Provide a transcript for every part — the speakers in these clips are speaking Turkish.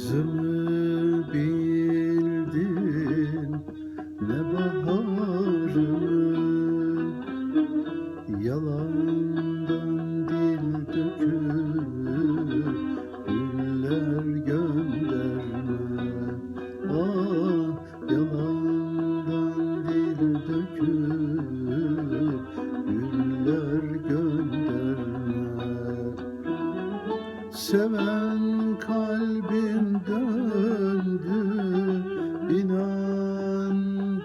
Yazını bildin ne baharını Yalandan dil döküp güller gönderme Ah yalandan dil döküp güller gönderme Seven kalbi döndü inan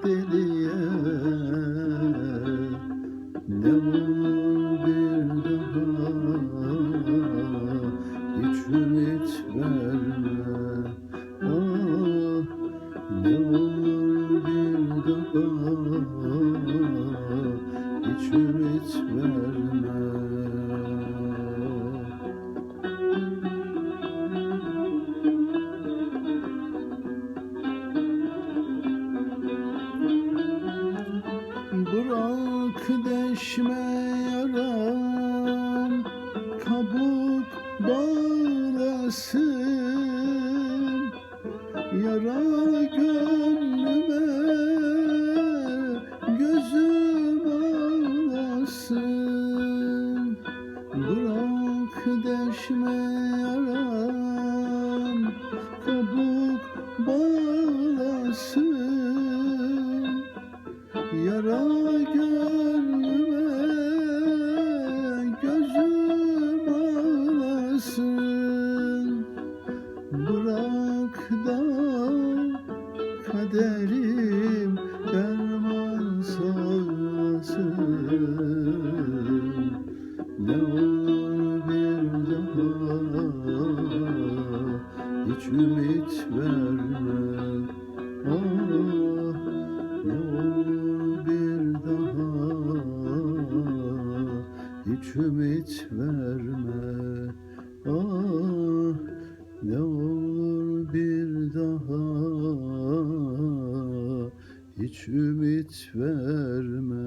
deliye. Ne olur bir daha hiç ümit verme. Ah ne olur bir daha hiç ümit verme deşme yaram kabuk bağlasın. Yara gönlüme gözüm ağlasın. Bırak deşme yaram kabuk bağlasın. Yara Da kaderim derman sağlasın Ne olur bir daha hiç ümit verme. Ah ne olur bir daha hiç ümit verme. Ah ne olur daha hiç ümit verme.